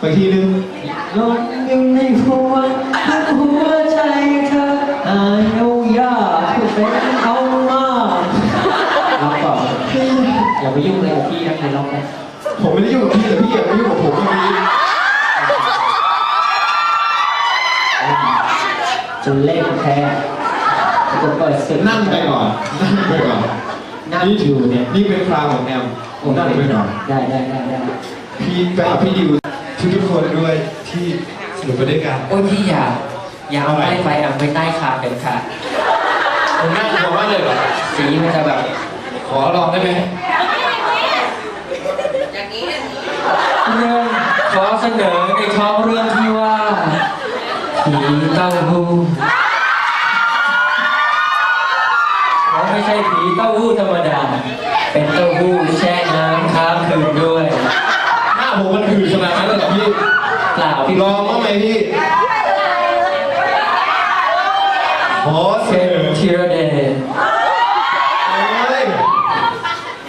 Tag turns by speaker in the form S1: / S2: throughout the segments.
S1: ไปทีนึง
S2: ลงอยู่ในหัวหัวใจเธออนุญาตให้เป็นเอามาร้องก่ออย่าไปยุ่งเลยกับพี่นะใครร้องนะ
S1: ผมไม่ได้ยุ่งกับพี่แต่พี่อย่ามายุ่งกับผมดี
S2: จนเล่นแพ้จะเปิดศึก
S1: นั่งไปก่อนนั่งไปก่อน
S2: นั่งอยู่เนี่ย
S1: นี่เป็นคราวของแอมผมนั่งไปก่อน
S2: ได้ได้ได้ได้
S1: พี่ไปกับพี่ดิว ทุกทุกๆคนด้วยที่สนุกไปด้วยกัน
S2: โอ้ยพี่อย่าอย่าเอาใต้ไฟอะไปใต้คางเป็นค่ะ
S1: ผมน่ากลัวมากเลยเหรอ
S2: สีมันจะแบบ
S1: ขอลองได้ไหม
S2: เรื่องขอเสนอในท้องเรื่องที่ว่าผีเต้าหู้เขาไม่ใช่ผีเต้าหู้ธรรมดา เป็นเต้าหู้แช่น้ำค้างคืนด้วย
S1: หน้าผมมันหืดขนาดนั้นเลยเหรอพี่
S2: เป ล่าพี่
S1: ลองบ้างไหมพี่ ขอเส
S2: เป็น
S1: นอ
S2: ทีระเดน
S1: โอ้ย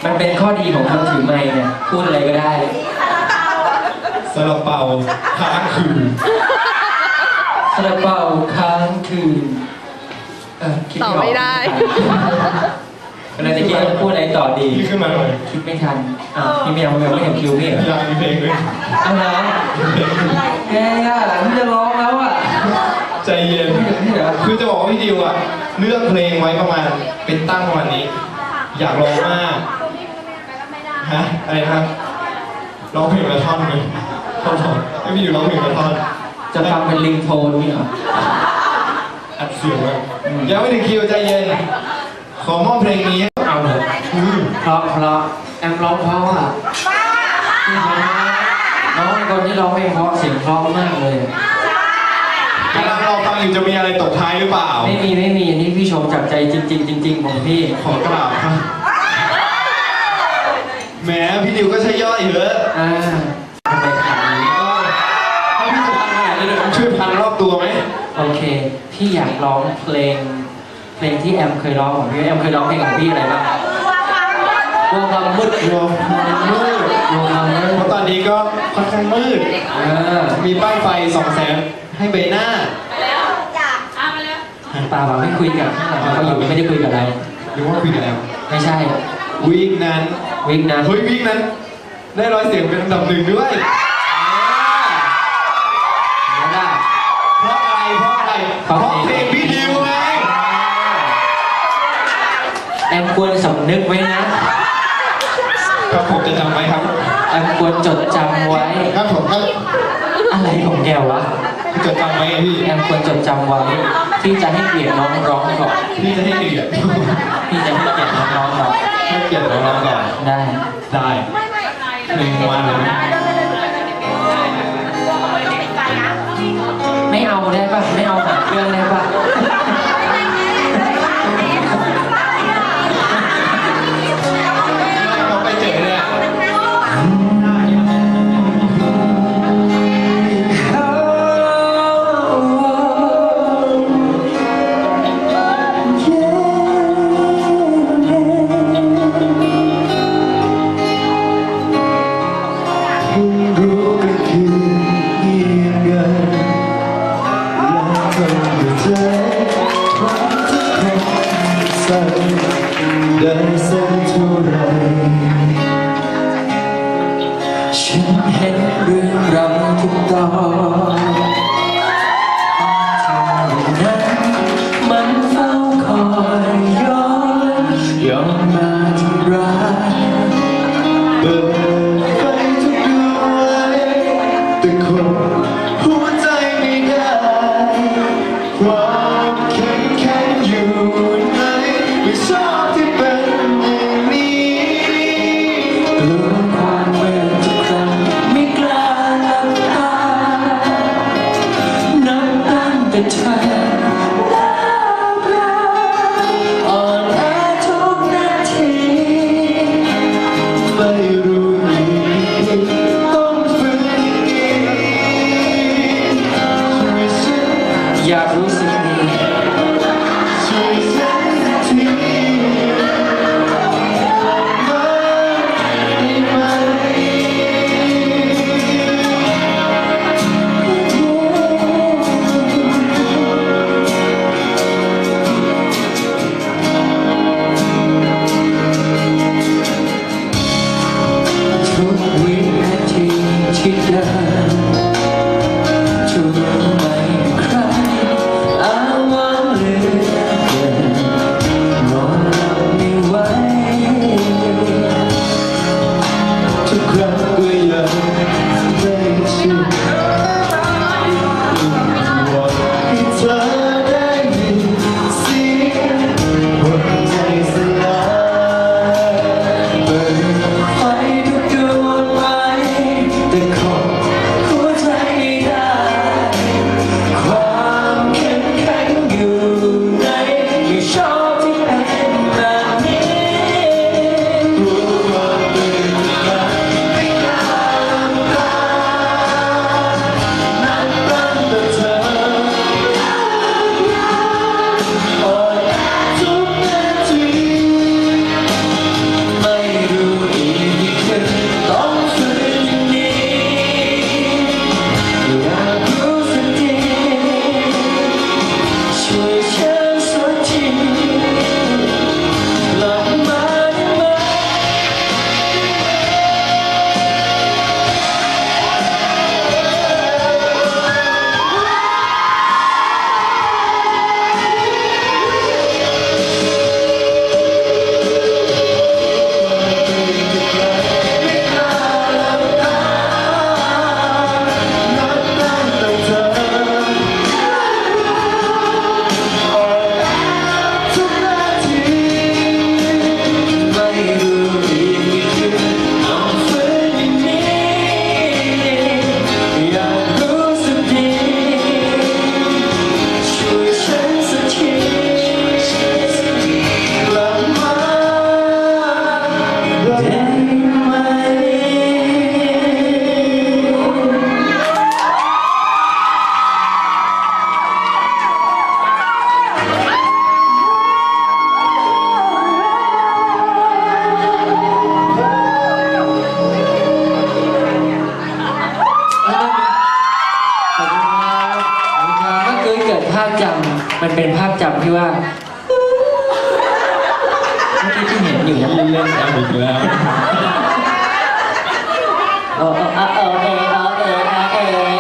S2: มันเป็นข้อดีของคนถือไม้เนี่ยพูดอะไรก็ได้
S1: ซาลาเปาค้างคืน
S2: ซาลาเปาค้างคืนเออคิด
S3: ตอบ
S2: ออก
S3: ไม่ได้
S2: กำลังจะคิดว่าจะพูดอะไรต่อดี
S1: พี่ขึ้นมาหน่อย
S2: คิดไม่ทันอะพี่แมวแมวไม่เห็นคิวพี่เหรอ
S1: อยากมีเพลงด้วย
S2: เอาละ แกอะพี่จะร้องแล้วอะ
S1: ใจเย็น คือจะบอกว่าพี่ดิวอะเลือกเพลงไว้ประมาณ เป็นตั้งประมาณนี้ อยากร้องมากฮะอะไรนะครับร้องเพลงละท่อนหนึงท่อนสองให้พี่ดิวร้องเพลงละท่อน
S2: จะฟังเป็นลิงโทนนี่เหรอ
S1: อัดเสียงไว้
S2: อืม
S1: ยังไม่ถึงคิวใจเย็น ขอมอบเพลงนี้เอาเลยอืม
S2: เพราะเพราะแอมร้องเพราะอะ น้องคนที่ร้องเพลงเพราะเสียงเพราะมากเลย
S1: กำลังรอฟังอยู่จะมีอะไรตกท้ายหรือเปล่า
S2: ไม่มีไม่มีอันนี้พี่ชมจากใจจริง ๆ จริง ๆ ของพี่
S1: ขอกราบครับแหมพี่ดิวก็ใช้ย่อยเยอะ
S2: อ่าทำไมขาดนี้
S1: ถ้าพี่จะพันขนาดนี้เลยผมช่วยพันรอบตัวไหม
S2: โอเค พี่อยากร้องเพลง เพลงที่แอมเคยร้องของพี่แอมเคยร้องเพลงของพี่อะไรบ้าง วงความมืด
S1: รวมมืด
S2: วงความมื
S1: เพราะ
S2: ด
S1: ตอนนี้ก็ค่อนข้างมืด
S2: เออ
S1: มีป้ายไฟสองแสงให้ใบหน้า
S2: เปล่าไม่คุยกับข้างหลังเขาอยู่ไม่ได้คุยกับเรา
S1: หรือว่าคุยกันแล้ว
S2: ไม่ใช่
S1: วีคนั้น
S2: วิกนะ
S1: เฮ้ยวีคนั้น ได้ร้อยเสียงเป็นอันดับหนึ่งด้วย
S2: ไม่ได้
S1: เพราะอะไร เพราะอะไร เพราะเพลงพี่ดิวไง
S2: แอมควรสำนึกไว้นะ
S1: ครับผม จะจำไว้ครับ
S2: แอมควรจดจำไว้
S1: ครับผมครับ
S2: อะไรของแกวะ
S1: จดจำไว้ไงพี่
S2: แอมควรจดจำไว้ ที่จะให้เกียรติน้องร้องก่อน
S1: พี่จะให้เกียรติ
S2: พี่จะให้เกียรติน้องร้องก่อน
S1: ให้เกียรติน้องๆก่อน
S2: ได้
S1: ได้หนึ่งวันเลย
S2: ไม่เอาได้ปะไม่เอาหาเครื่องได้
S4: ว
S2: ย
S4: ฉัน
S2: อยากรู้
S4: จำ
S2: ที่ว่าเมื่อกี้ที่เห็นอยู่นั้นเล่นๆกันอีกแล้วเออเออเออเออเออเออเออเออเออ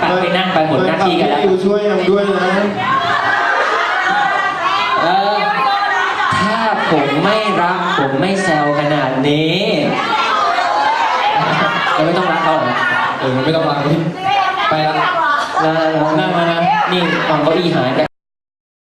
S2: เออไปนั่งไปหมดหน้าที่กันแล้ว
S4: ดิวช่วยยังด้วยนะ
S2: เออถ้าผมไม่รักผมไม่แซวขนาดนี้เราไม่ต้องรักเขาหรอ
S1: เออไม่ต้องรักพี่ไปละ
S2: นั่งนั่งนั่งนี่เอาเก้าอี้หายไป